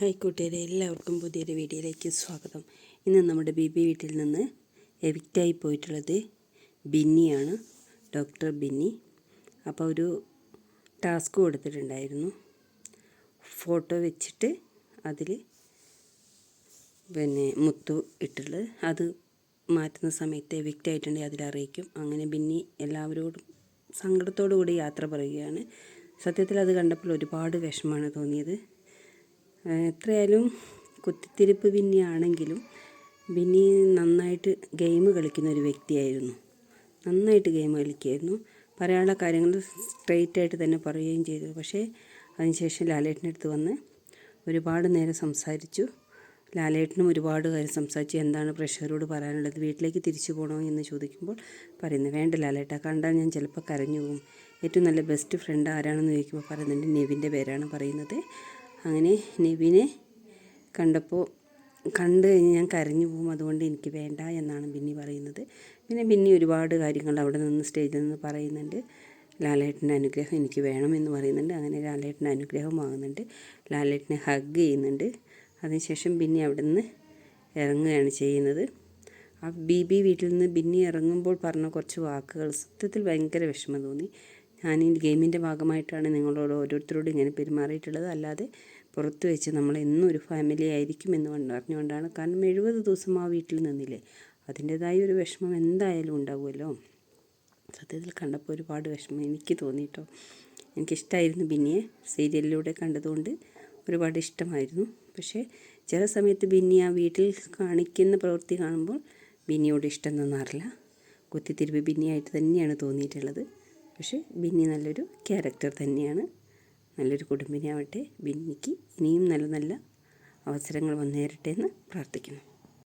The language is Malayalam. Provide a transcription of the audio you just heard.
ഹൈക്കോട്ടയുടെ എല്ലാവർക്കും പുതിയൊരു വീഡിയോയിലേക്ക് സ്വാഗതം. ഇന്ന് നമ്മുടെ ബിബി വീട്ടിൽ നിന്ന് എവിക്റ്റായി പോയിട്ടുള്ളത് ബിന്നിയാണ് ഡോക്ടർ ബിന്നി. അപ്പോൾ ഒരു ടാസ്ക് കൊടുത്തിട്ടുണ്ടായിരുന്നു. ഫോട്ടോ വെച്ചിട്ട് അതിൽ പിന്നെ മുത്തു ഇട്ടുള്ളത് അത് മാറ്റുന്ന സമയത്ത് എവിക്റ്റായിട്ടുണ്ടെങ്കിൽ അതിലറിയിക്കും അങ്ങനെ ബിന്നി എല്ലാവരോടും സങ്കടത്തോടു കൂടി യാത്ര പറയുകയാണ്. സത്യത്തിൽ അത് കണ്ടപ്പോൾ ഒരുപാട് വിഷമമാണ് തോന്നിയത്. എത്രയായാലും കുത്തിത്തിരിപ്പ് ബിന്നിയാണെങ്കിലും ബിന്നി നന്നായിട്ട് ഗെയിം കളിക്കുന്ന ഒരു വ്യക്തിയായിരുന്നു. നന്നായിട്ട് ഗെയിം കളിക്കുമായിരുന്നു പറയാനുള്ള കാര്യങ്ങൾ സ്ട്രെയിറ്റ് ആയിട്ട് തന്നെ പറയുകയും ചെയ്തു. പക്ഷേ അതിനുശേഷം ലാലേട്ടന്റെ അടുത്ത് വന്ന് ഒരുപാട് നേരം സംസാരിച്ചു. ലാലേട്ടനും ഒരുപാട് കാര്യം സംസാരിച്ചു. എന്താണ് പ്രഷറോട് പറയാനുള്ളത്? വീട്ടിലേക്ക് തിരിച്ചു പോകണോ എന്ന് ചോദിക്കുമ്പോൾ പറയുന്നത് വേണ്ട ലാലേട്ട കണ്ടാൽ ഞാൻ ചിലപ്പോൾ കരഞ്ഞു പോകും ഏറ്റവും നല്ല ബെസ്റ്റ് ഫ്രണ്ട് ആരാണെന്ന് ചോദിക്കുമ്പോൾ പറയുന്നുണ്ട് നെവിന്റെ പേരാണ് പറയുന്നത്. അങ്ങനെ നിവിനെ കണ്ടപ്പോൾ കണ്ട് കഴിഞ്ഞ് ഞാൻ കരഞ്ഞു പോകും. അതുകൊണ്ട് എനിക്ക് വേണ്ട എന്നാണ് ബിന്നി പറയുന്നത്. പിന്നെ ബിന്നി ഒരുപാട് കാര്യങ്ങൾ അവിടെ നിന്ന് സ്റ്റേജിൽ നിന്ന് പറയുന്നുണ്ട്. ലാലേട്ടന്റെ അനുഗ്രഹം എനിക്ക് വേണം എന്ന് പറയുന്നുണ്ട്. അങ്ങനെ ലാലേട്ടന്റെ അനുഗ്രഹം വാങ്ങുന്നുണ്ട് ലാലേട്ടനെ ഹഗ് ചെയ്യുന്നുണ്ട്. അതിനുശേഷം ബിന്നി അവിടെ നിന്ന് ഇറങ്ങുകയാണ് ചെയ്യുന്നത്. ആ ബി ബി വീട്ടിൽ നിന്ന് ബിന്നി ഇറങ്ങുമ്പോൾ പറഞ്ഞ കുറച്ച് വാക്കുകൾ സത്യത്തിൽ ഭയങ്കര വിഷമം തോന്നി. ഞാൻ ഈ ഗെയിമിന്റെ ഭാഗമായിട്ടാണ് നിങ്ങളോട് ഓരോരുത്തരോടും ഇങ്ങനെ പെരുമാറിയിട്ടുള്ളത്. അല്ലാതെ പുറത്ത് വെച്ച് നമ്മൾ എന്നും ഒരു ഫാമിലി ആയിരിക്കും എന്ന് പറഞ്ഞുകൊണ്ടാണ് കാരണം എഴുപത് ദിവസം ആ വീട്ടിൽ നിന്നില്ലേ? അതിന്റെതായ ഒരു വിഷമം എന്തായാലും ഉണ്ടാവുമല്ലോ? സത്യത്തിൽ കണ്ടപ്പോൾ ഒരുപാട് വിഷമം എനിക്ക് തോന്നിയിട്ടോ എനിക്കിഷ്ടമായിരുന്നു ബിന്നിയെ. സീരിയലിലൂടെ കണ്ടതുകൊണ്ട് ഒരുപാട് ഇഷ്ടമായിരുന്നു. പക്ഷേ ചില സമയത്ത് ബിന്നി ആ വീട്ടിൽ കാണിക്കുന്ന പ്രവൃത്തി കാണുമ്പോൾ ബിന്നിയോട് ഇഷ്ടം തോന്നാറില്ല. കുത്തിത്തിരിപ്പ് ബിന്നിയായിട്ട് തന്നെയാണ് തോന്നിയിട്ടുള്ളത്. പക്ഷേ ബിന്നി നല്ലൊരു ക്യാരക്ടർ തന്നെയാണ്. നല്ലൊരു കുടുംബിനിയാവട്ടെ ബിന്നിക്ക് ഇനിയും നല്ല നല്ല അവസരങ്ങൾ വന്നേരട്ടെ എന്ന് പ്രാർത്ഥിക്കുന്നു.